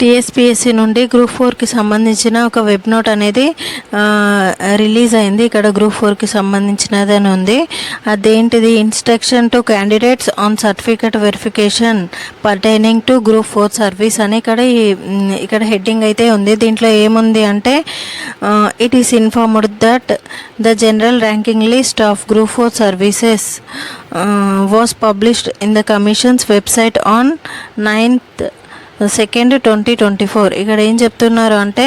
TSPSC నుండి group ఫోర్కి సంబంధించిన ఒక వెబ్ నోట్ అనేది రిలీజ్ అయింది. ఇక్కడ గ్రూప్ ఫోర్కి సంబంధించినది అని ఉంది. అదేంటిది? Instruction to candidates on certificate verification pertaining to group four service అని ఇక్కడ ఈ- ఇక్కడ హెడ్డింగ్ అయితే ఉంది. దీంట్లో ఏముంది అంటే it is informed that the general ranking list of group four services was published in the commission's website on ninth second twenty twenty four. ఇక్కడ ఏం చెప్తున్నారు అంటే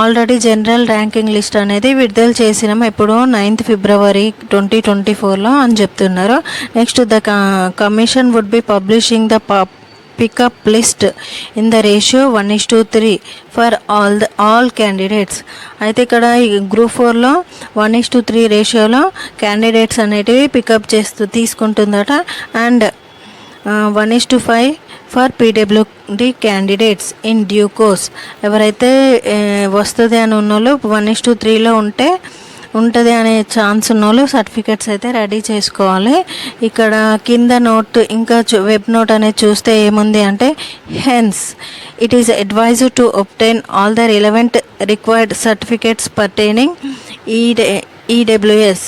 ఆల్రెడీ జనరల్ ర్యాంకింగ్ లిస్ట్ అనేది విడుదల చేసినాం. ఎప్పుడు నైన్త్ ఫిబ్రవరి ట్వంటీ ట్వంటీ ఫోర్లో అని చెప్తున్నారు. Next the commission would be publishing the pickup list in the ratio one is to three for all the all candidates అయితే ఇక్కడ ఈ గ్రూప్ ఫోర్లో వన్ ఇస్ టూ త్రీ రేషియోలో క్యాండిడేట్స్ అనేటివి pickup చేస్తూ తీసుకుంటుందట. And one is to five for PWD candidates in due course. ఎవరైతే వస్తుంది అని ఉన్నోళ్ళు వన్ ఇస్ టు త్రీలో ఉంటే ఉంటుంది అనే ఛాన్స్ ఉన్నోళ్ళు సర్టిఫికెట్స్ అయితే రెడీ చేసుకోవాలి. ఇక్కడ కింద నోట్ ఇంకా వెబ్ నోట్ అనేది చూస్తే ఏముంది అంటే hence. It is advised to obtain all the relevant required certificates pertaining ఈ ఈడబ్ల్యూఎస్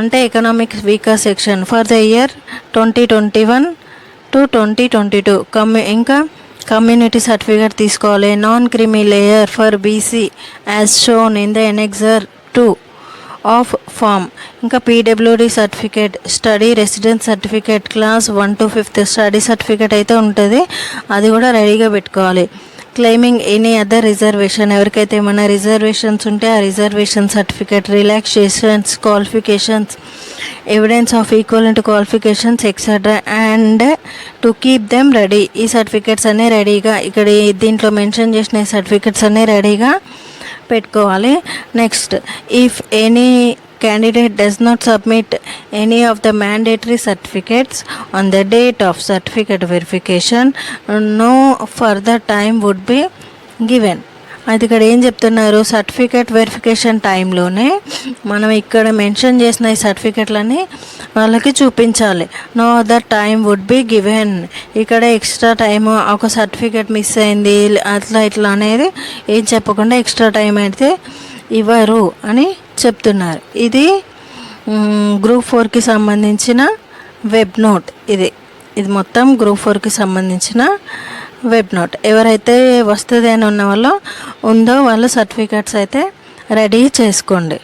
అంటే economic weaker section for the year twenty twenty one to twenty twenty two. కమ్యూ ఇంకా కమ్యూనిటీ సర్టిఫికేట్ తీసుకోవాలి. Non creamy layer for BC as shown in the annexure two of form. ఇంకా PWD certificate study residence certificate class one to fifth study certificate అయితే ఉంటుంది. అది కూడా రెడీగా పెట్టుకోవాలి. Claiming any other reservation. ఎవరికైతే ఏమైనా రిజర్వేషన్స్ ఉంటే ఆ reservation certificate relaxations qualifications evidence of equal qualifications etcetera and to keep them ready ఈ సర్టిఫికెట్స్ అన్నీ రెడీగా ఇక్కడ దీంట్లో మెన్షన్ చేసిన సర్టిఫికెట్స్ అన్నీ రెడీగా పెట్టుకోవాలి. Next if any candidate does not submit any of the mandatory certificates on the date of certificate verification no further time would be given అది ఇక్కడ ఏం చెప్తున్నారు? సర్టిఫికేట్ వెరిఫికేషన్ టైంలోనే మనం ఇక్కడ మెన్షన్ చేసిన ఈ సర్టిఫికెట్లని వాళ్ళకి చూపించాలి. No other time would be given ఇక్కడ ఎక్స్ట్రా టైం ఒక సర్టిఫికేట్ మిస్ అయింది అట్లా ఇట్లా అనేది ఏం చెప్పకుండా ఎక్స్ట్రా టైం అయితే ఇవ్వరు అని చెప్తున్నారు. ఇది గ్రూప్ ఫోర్కి సంబంధించిన వెబ్ నోట్ ఇది. ఇది మొత్తం గ్రూప్ ఫోర్కి సంబంధించిన వెబ్ నోట్. ఎవరైతే వస్తుంది అని ఉన్న వాళ్ళు ఉందో వాళ్ళ సర్టిఫికేట్స్ అయితే రెడీ చేసుకోండి.